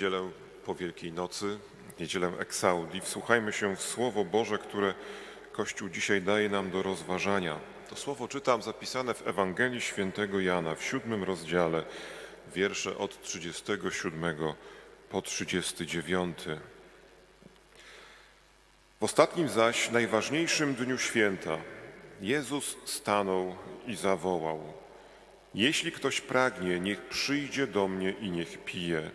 niedzielę po Wielkiej Nocy, niedzielę Eksaudi. Wsłuchajmy się w Słowo Boże, które Kościół dzisiaj daje nam do rozważania. To słowo czytam zapisane w Ewangelii Świętego Jana w siódmym rozdziale, wiersze od 37 po 39. W ostatnim zaś, najważniejszym dniu święta, Jezus stanął i zawołał: Jeśli ktoś pragnie, niech przyjdzie do mnie i niech pije.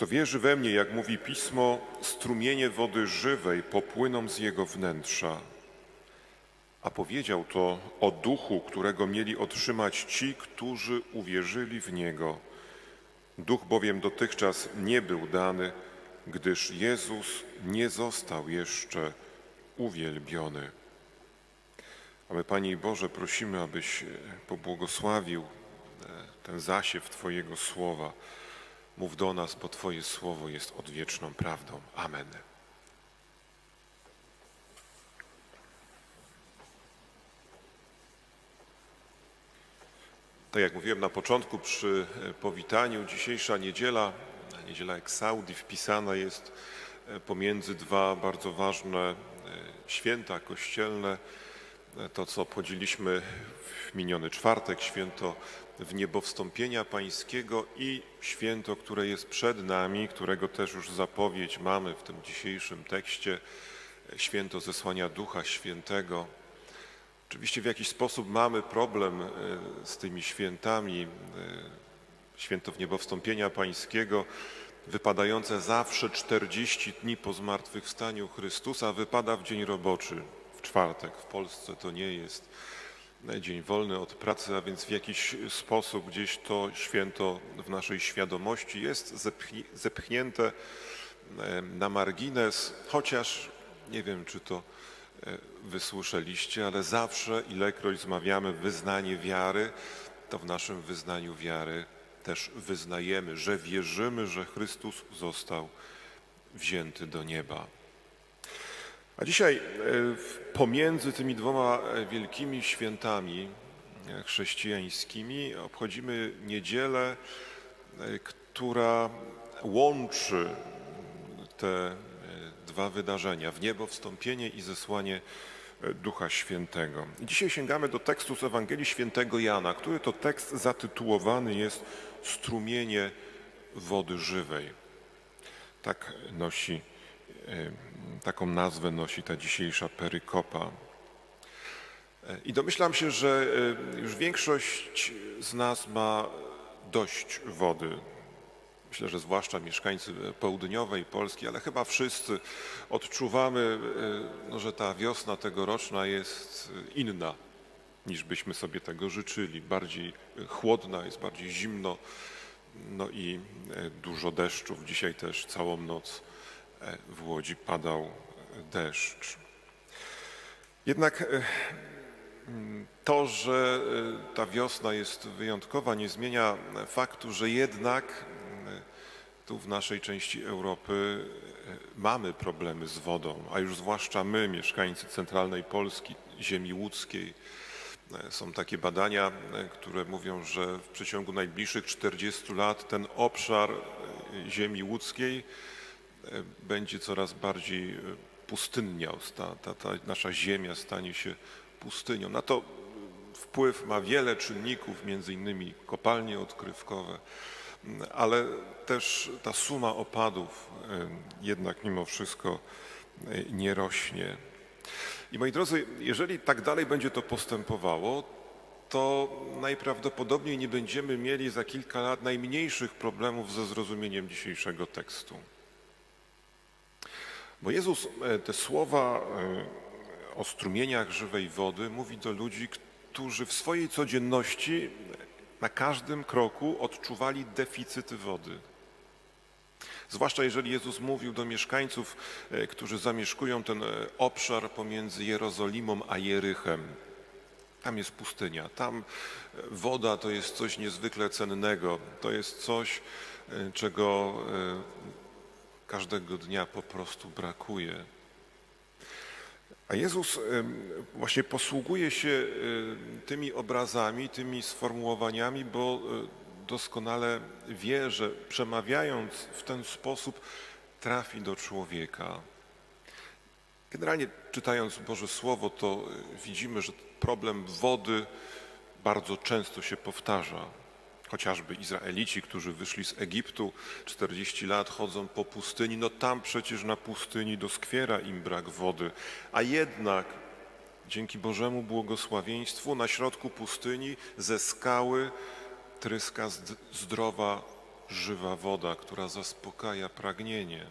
Kto wierzy we mnie, jak mówi pismo, strumienie wody żywej popłyną z jego wnętrza. A powiedział to o duchu, którego mieli otrzymać ci, którzy uwierzyli w niego. Duch bowiem dotychczas nie był dany, gdyż Jezus nie został jeszcze uwielbiony. A my, Panie Boże, prosimy, abyś pobłogosławił e, ten zasiew Twojego słowa. Mów do nas, bo Twoje słowo jest odwieczną prawdą. Amen. Tak jak mówiłem na początku przy e, powitaniu, dzisiejsza niedziela, niedziela Eksaudi, wpisana jest e, pomiędzy dwa bardzo ważne e, święta kościelne. To, co obchodziliśmy w miniony czwartek, święto w niebo wstąpienia pańskiego i święto, które jest przed nami, którego też już zapowiedź mamy w tym dzisiejszym tekście, święto zesłania Ducha Świętego. Oczywiście w jakiś sposób mamy problem e, z tymi świętami. e, Święto w niebo wstąpienia pańskiego, wypadające zawsze 40 dni po zmartwychwstaniu Chrystusa, wypada w dzień roboczy, w czwartek. W Polsce to nie jest dzień wolny od pracy, a więc w jakiś sposób gdzieś to święto w naszej świadomości jest zepchni- zepchnięte na margines, chociaż nie wiem, czy to e, wysłyszeliście, ale zawsze, ilekroć zmawiamy wyznanie wiary, to w naszym wyznaniu wiary też wyznajemy, że wierzymy, że Chrystus został wzięty do nieba. A dzisiaj e, pomiędzy tymi dwoma e, wielkimi świętami e, chrześcijańskimi obchodzimy niedzielę, która łączy te dwa wydarzenia, w niebo wstąpienie i zesłanie Ducha Świętego. Dzisiaj sięgamy do tekstu z Ewangelii Świętego Jana, który to tekst zatytułowany jest Strumienie wody żywej. Tak nosi, taką nazwę nosi ta dzisiejsza perykopa. E, I domyślam się, że e, już większość z nas ma dość wody. Myślę, że zwłaszcza mieszkańcy południowej Polski, ale chyba wszyscy odczuwamy, e, no, że ta wiosna tegoroczna jest e, inna niż byśmy sobie tego życzyli. Bardziej e, chłodna, jest bardziej zimno, no i e, dużo deszczów. Dzisiaj też całą noc e, w Łodzi padał deszcz. Jednak e, to, że e, ta wiosna jest wyjątkowa, nie zmienia faktu, że jednak e, tu w naszej części Europy mamy problemy z wodą, a już zwłaszcza my, mieszkańcy centralnej Polski, ziemi łódzkiej. Są takie badania, które mówią, że w przeciągu najbliższych 40 lat ten obszar ziemi łódzkiej będzie coraz bardziej e, pustynniał. Ta, ta, ta nasza ziemia stanie się pustynią. Na to wpływ ma wiele czynników, między innymi kopalnie odkrywkowe, ale też ta suma opadów e, jednak mimo wszystko e, nie rośnie. I moi drodzy, jeżeli tak dalej będzie to postępowało, to najprawdopodobniej nie będziemy mieli za kilka lat najmniejszych problemów ze zrozumieniem dzisiejszego tekstu. Bo Jezus e, te słowa e, o strumieniach żywej wody mówi do ludzi, którzy w swojej codzienności na każdym kroku odczuwali deficyty wody. Zwłaszcza jeżeli Jezus mówił do mieszkańców, e, którzy zamieszkują ten obszar pomiędzy Jerozolimą a Jerychem. Tam jest pustynia, tam woda to jest coś niezwykle cennego, to jest coś, czego każdego dnia po prostu brakuje. A Jezus właśnie posługuje się tymi obrazami, tymi sformułowaniami, bo e, doskonale wie, że przemawiając w ten sposób trafi do człowieka. Generalnie czytając Boże Słowo, to y, widzimy, że problem wody bardzo często się powtarza. Chociażby Izraelici, którzy wyszli z Egiptu, 40 lat chodzą po pustyni, no tam przecież na pustyni doskwiera im brak wody, a jednak dzięki Bożemu błogosławieństwu na środku pustyni ze skały tryska zd- zdrowa, żywa woda, która zaspokaja pragnienie.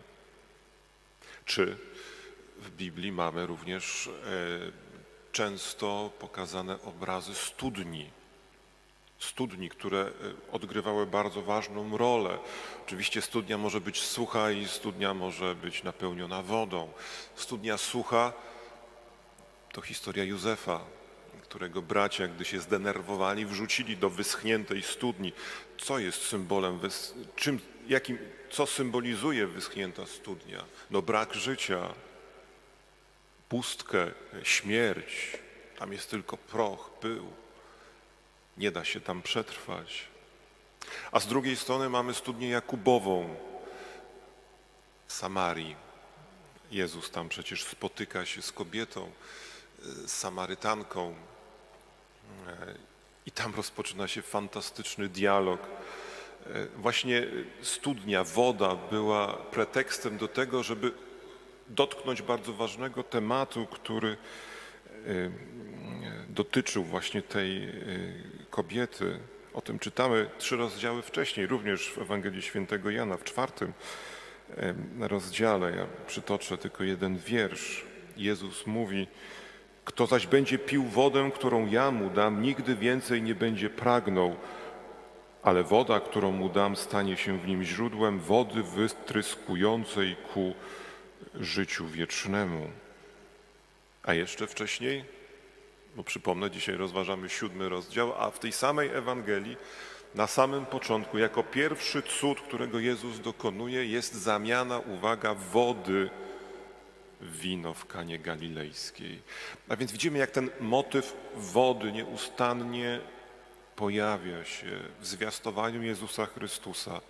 Czy w Biblii mamy również e, często pokazane obrazy studni. Studni, które e, odgrywały bardzo ważną rolę. Oczywiście studnia może być sucha i studnia może być napełniona wodą. Studnia sucha to historia Józefa, którego bracia, gdy się zdenerwowali, wrzucili do wyschniętej studni. Co jest symbolem, czym, jakim, co symbolizuje wyschnięta studnia? No brak życia, pustkę, śmierć. Tam jest tylko proch, pył. Nie da się tam przetrwać. A z drugiej strony mamy studnię Jakubową Samarii. Jezus tam przecież spotyka się z kobietą, e, z Samarytanką. E, I tam rozpoczyna się fantastyczny dialog. E, Właśnie studnia, woda była pretekstem do tego, żeby dotknąć bardzo ważnego tematu, który dotyczył właśnie tej kobiety. O tym czytamy trzy rozdziały wcześniej, również w Ewangelii Świętego Jana, w czwartym rozdziale. Ja przytoczę tylko jeden wiersz. Jezus mówi, kto zaś będzie pił wodę, którą ja mu dam, nigdy więcej nie będzie pragnął, ale woda, którą mu dam, stanie się w nim źródłem wody wytryskującej ku życiu wiecznemu. A jeszcze wcześniej, bo przypomnę, dzisiaj rozważamy siódmy rozdział, a w tej samej Ewangelii, na samym początku, jako pierwszy cud, którego Jezus dokonuje, jest zamiana, uwaga, wody w wino w Kanie Galilejskiej. A więc widzimy, jak ten motyw wody nieustannie pojawia się w zwiastowaniu Jezusa Chrystusa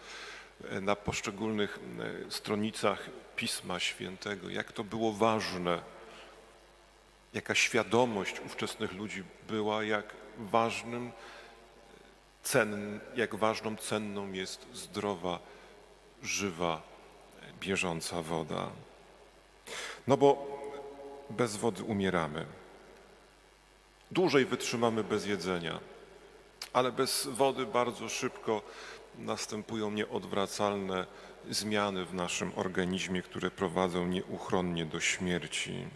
e, na poszczególnych e, stronicach Pisma Świętego, jak to było ważne, jaka świadomość ówczesnych ludzi była, jak ważnym, cen, jak ważną, cenną jest zdrowa, żywa, bieżąca woda. No bo bez wody umieramy. Dłużej wytrzymamy bez jedzenia, ale bez wody bardzo szybko następują nieodwracalne zmiany w naszym organizmie, które prowadzą nieuchronnie do śmierci.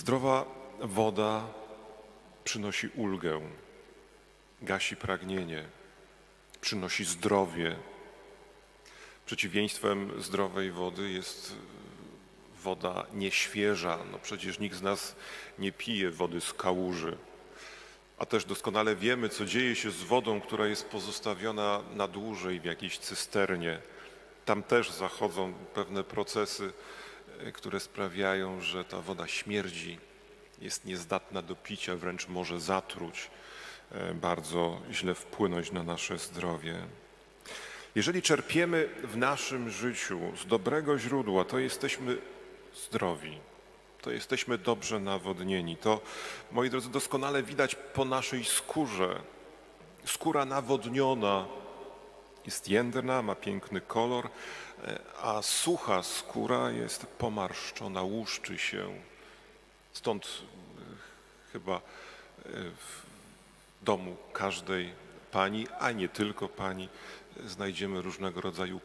Zdrowa woda przynosi ulgę, gasi pragnienie, przynosi zdrowie. Przeciwieństwem zdrowej wody jest woda nieświeża. No przecież nikt z nas nie pije wody z kałuży. A też doskonale wiemy, co dzieje się z wodą, która jest pozostawiona na dłużej w jakiejś cysternie. Tam też zachodzą pewne procesy, które sprawiają, że ta woda śmierdzi, jest niezdatna do picia, wręcz może zatruć, e, bardzo źle wpłynąć na nasze zdrowie. Jeżeli czerpiemy w naszym życiu z dobrego źródła, to jesteśmy zdrowi, to jesteśmy dobrze nawodnieni. To, moi drodzy, doskonale widać po naszej skórze. Skóra nawodniona jest jędrna, ma piękny kolor, e, a sucha skóra jest pomarszczona, łuszczy się. Stąd e, chyba e, w domu każdej pani, a nie tylko pani, znajdziemy różnego rodzaju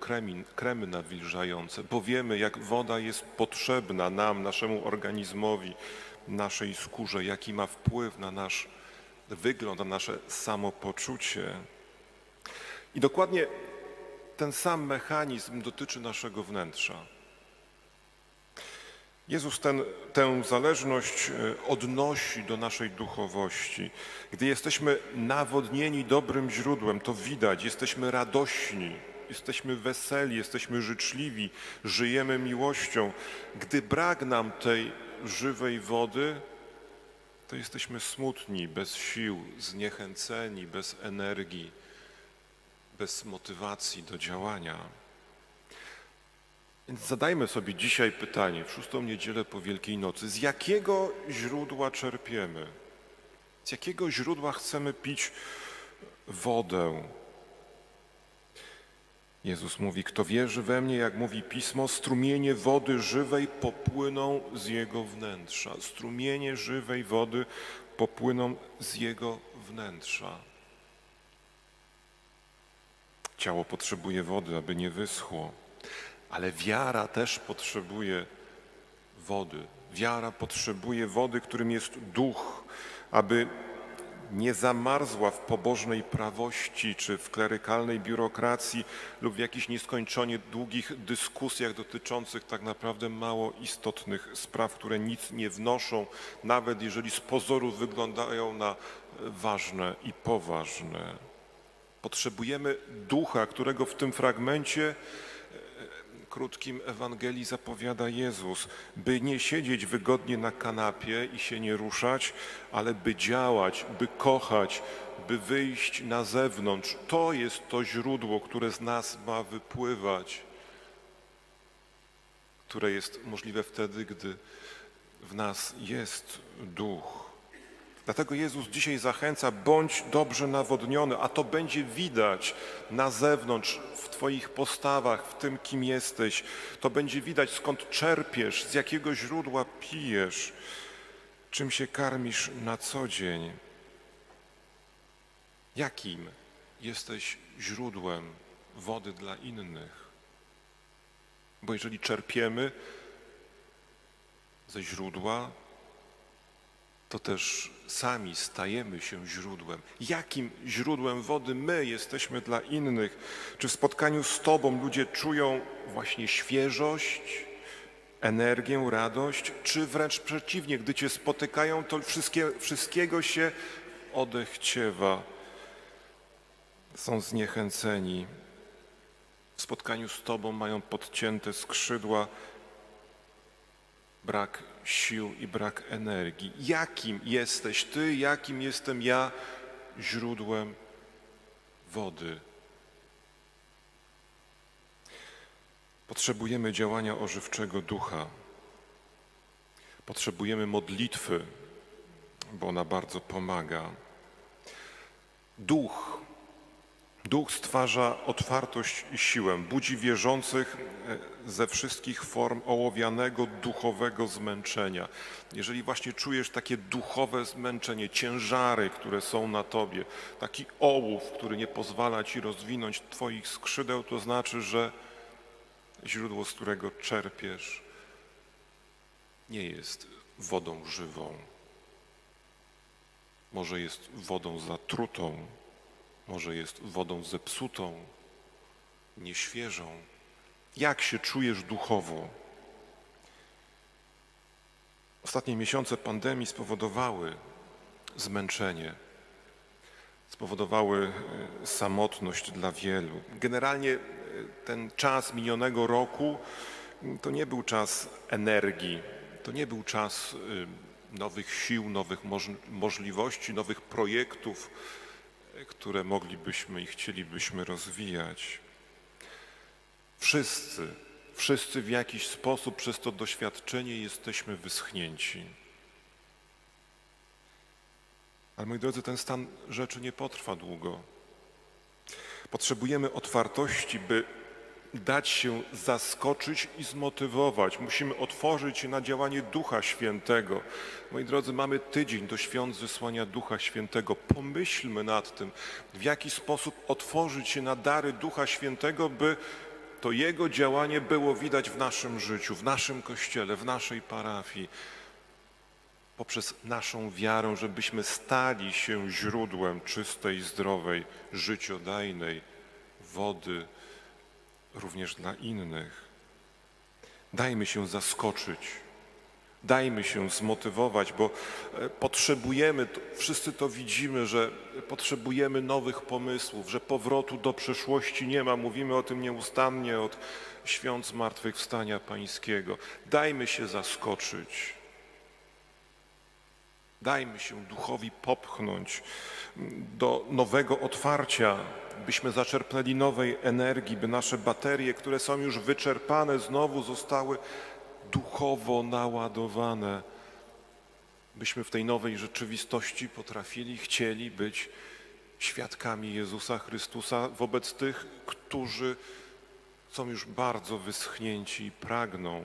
kremy nawilżające, bo wiemy, jak woda jest potrzebna nam, naszemu organizmowi, naszej skórze, jaki ma wpływ na nasz wygląd, na nasze samopoczucie. I dokładnie ten sam mechanizm dotyczy naszego wnętrza. Jezus ten, tę zależność e, odnosi do naszej duchowości. Gdy jesteśmy nawodnieni dobrym źródłem, to widać, jesteśmy radośni, jesteśmy weseli, jesteśmy życzliwi, żyjemy miłością. Gdy brak nam tej żywej wody, to jesteśmy smutni, bez sił, zniechęceni, bez energii. Bez motywacji do działania. Więc zadajmy sobie dzisiaj pytanie, w szóstą niedzielę po Wielkiej Nocy, z jakiego źródła czerpiemy? Z jakiego źródła chcemy pić wodę? Jezus mówi, kto wierzy we mnie, jak mówi Pismo, strumienie wody żywej popłyną z jego wnętrza. Strumienie żywej wody popłyną z jego wnętrza. Ciało potrzebuje wody, aby nie wyschło, ale wiara też potrzebuje wody. Wiara potrzebuje wody, którym jest duch, aby nie zamarzła w pobożnej prawości czy w klerykalnej biurokracji lub w jakichś nieskończenie długich dyskusjach dotyczących tak naprawdę mało istotnych spraw, które nic nie wnoszą, nawet jeżeli z pozoru wyglądają na ważne i poważne. Potrzebujemy ducha, którego w tym fragmencie e, krótkim Ewangelii zapowiada Jezus, by nie siedzieć wygodnie na kanapie i się nie ruszać, ale by działać, by kochać, by wyjść na zewnątrz. To jest to źródło, które z nas ma wypływać, które jest możliwe wtedy, gdy w nas jest duch. Dlatego Jezus dzisiaj zachęca, bądź dobrze nawodniony, a to będzie widać na zewnątrz, w Twoich postawach, w tym, kim jesteś. To będzie widać, skąd czerpiesz, z jakiego źródła pijesz, czym się karmisz na co dzień. Jakim jesteś źródłem wody dla innych? Bo jeżeli czerpiemy ze źródła, to też sami stajemy się źródłem. Jakim źródłem wody my jesteśmy dla innych? Czy w spotkaniu z Tobą ludzie czują właśnie świeżość, energię, radość, czy wręcz przeciwnie, gdy Cię spotykają, to wszystkie, wszystkiego się odechciewa, są zniechęceni. W spotkaniu z Tobą mają podcięte skrzydła, brak sił i brak energii. Jakim jesteś Ty, jakim jestem ja źródłem wody? Potrzebujemy działania ożywczego ducha. Potrzebujemy modlitwy, bo ona bardzo pomaga. Duch Duch stwarza otwartość i siłę, budzi wierzących e, ze wszystkich form ołowianego, duchowego zmęczenia. Jeżeli właśnie czujesz takie duchowe zmęczenie, ciężary, które są na tobie, taki ołów, który nie pozwala ci rozwinąć twoich skrzydeł, to znaczy, że źródło, z którego czerpiesz, nie jest wodą żywą. Może jest wodą zatrutą, może jest wodą zepsutą, nieświeżą. Jak się czujesz duchowo? Ostatnie miesiące pandemii spowodowały zmęczenie, spowodowały e, samotność dla wielu. Generalnie e, ten czas minionego roku to nie był czas energii, to nie był czas e, nowych sił, nowych możliwości, nowych projektów które moglibyśmy i chcielibyśmy rozwijać. Wszyscy, wszyscy w jakiś sposób przez to doświadczenie jesteśmy wyschnięci. Ale moi drodzy, ten stan rzeczy nie potrwa długo. Potrzebujemy otwartości, by dać się zaskoczyć i zmotywować. Musimy otworzyć się na działanie Ducha Świętego. Moi drodzy, mamy tydzień do świąt zesłania Ducha Świętego. Pomyślmy nad tym, w jaki sposób otworzyć się na dary Ducha Świętego, by to Jego działanie było widać w naszym życiu, w naszym kościele, w naszej parafii. Poprzez naszą wiarę, żebyśmy stali się źródłem czystej, zdrowej, życiodajnej wody również dla innych. Dajmy się zaskoczyć, dajmy się zmotywować, bo e, potrzebujemy, wszyscy to widzimy, że potrzebujemy nowych pomysłów, że powrotu do przeszłości nie ma. Mówimy o tym nieustannie od świąt Zmartwychwstania Pańskiego. Dajmy się zaskoczyć. Dajmy się duchowi popchnąć do nowego otwarcia, byśmy zaczerpnęli nowej energii, by nasze baterie, które są już wyczerpane, znowu zostały duchowo naładowane, byśmy w tej nowej rzeczywistości potrafili, chcieli być świadkami Jezusa Chrystusa wobec tych, którzy są już bardzo wyschnięci i pragną,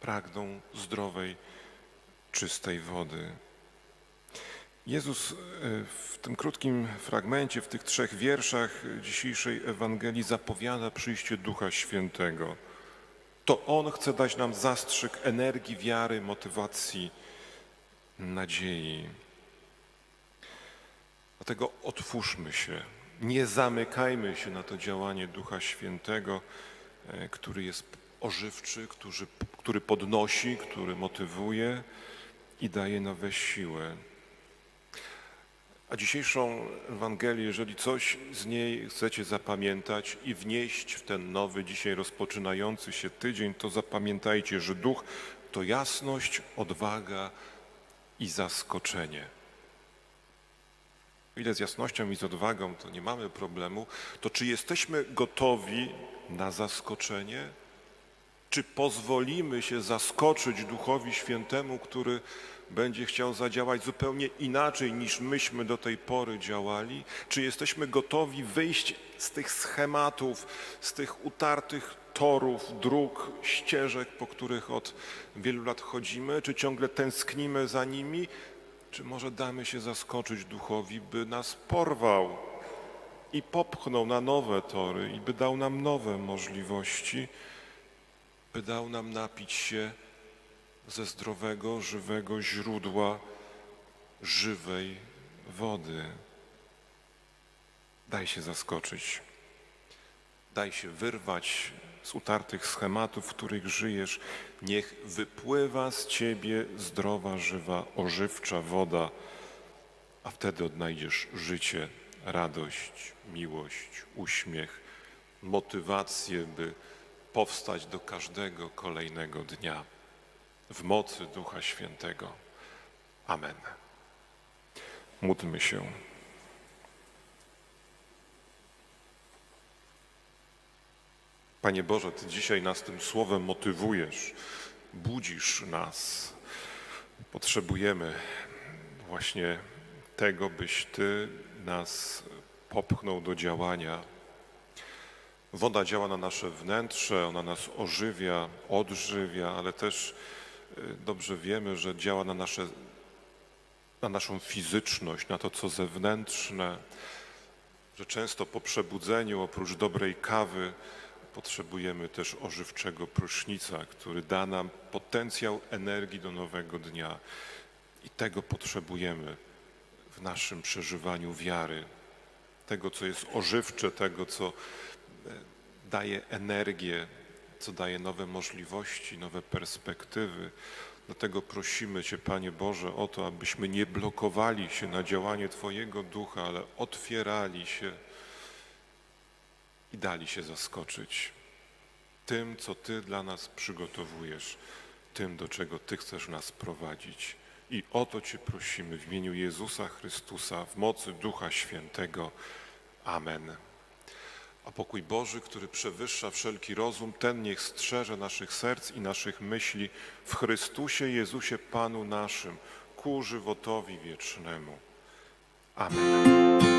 pragną zdrowej, czystej wody. Jezus e, w tym krótkim fragmencie, w tych trzech wierszach dzisiejszej Ewangelii zapowiada przyjście Ducha Świętego. To On chce dać nam zastrzyk energii, wiary, motywacji, nadziei. Dlatego otwórzmy się, nie zamykajmy się na to działanie Ducha Świętego, e, który jest ożywczy, który, który podnosi, który motywuje i daje nowe siłę. A dzisiejszą Ewangelię, jeżeli coś z niej chcecie zapamiętać i wnieść w ten nowy, dzisiaj rozpoczynający się tydzień, to zapamiętajcie, że duch to jasność, odwaga i zaskoczenie. O ile z jasnością i z odwagą to nie mamy problemu, to czy jesteśmy gotowi na zaskoczenie? Czy pozwolimy się zaskoczyć Duchowi Świętemu, który będzie chciał zadziałać zupełnie inaczej niż myśmy do tej pory działali? Czy jesteśmy gotowi wyjść z tych schematów, z tych utartych torów, dróg, ścieżek, po których od wielu lat chodzimy? Czy ciągle tęsknimy za nimi? Czy może damy się zaskoczyć Duchowi, by nas porwał i popchnął na nowe tory i by dał nam nowe możliwości? by dał nam napić się ze zdrowego, żywego źródła żywej wody. Daj się zaskoczyć. Daj się wyrwać z utartych schematów, w których żyjesz. Niech wypływa z ciebie zdrowa, żywa, ożywcza woda, a wtedy odnajdziesz życie, radość, miłość, uśmiech, motywację, by powstać do każdego kolejnego dnia w mocy Ducha Świętego. Amen. Módlmy się. Panie Boże, Ty dzisiaj nas tym słowem motywujesz, budzisz nas. Potrzebujemy właśnie tego, byś Ty nas popchnął do działania Woda działa na nasze wnętrze, ona nas ożywia, odżywia, ale też dobrze wiemy, że działa na, nasze, na naszą fizyczność, na to, co zewnętrzne, że często po przebudzeniu, oprócz dobrej kawy, potrzebujemy też ożywczego prysznica, który da nam potencjał energii do nowego dnia. I tego potrzebujemy w naszym przeżywaniu wiary. Tego, co jest ożywcze, tego, co daje energię, co daje nowe możliwości, nowe perspektywy. Dlatego prosimy Cię, Panie Boże, o to, abyśmy nie blokowali się na działanie Twojego ducha, ale otwierali się i dali się zaskoczyć tym, co Ty dla nas przygotowujesz, tym, do czego Ty chcesz nas prowadzić. I o to Cię prosimy w imieniu Jezusa Chrystusa, w mocy Ducha Świętego. Amen. A pokój Boży, który przewyższa wszelki rozum, ten niech strzeże naszych serc i naszych myśli w Chrystusie Jezusie Panu naszym, ku żywotowi wiecznemu. Amen.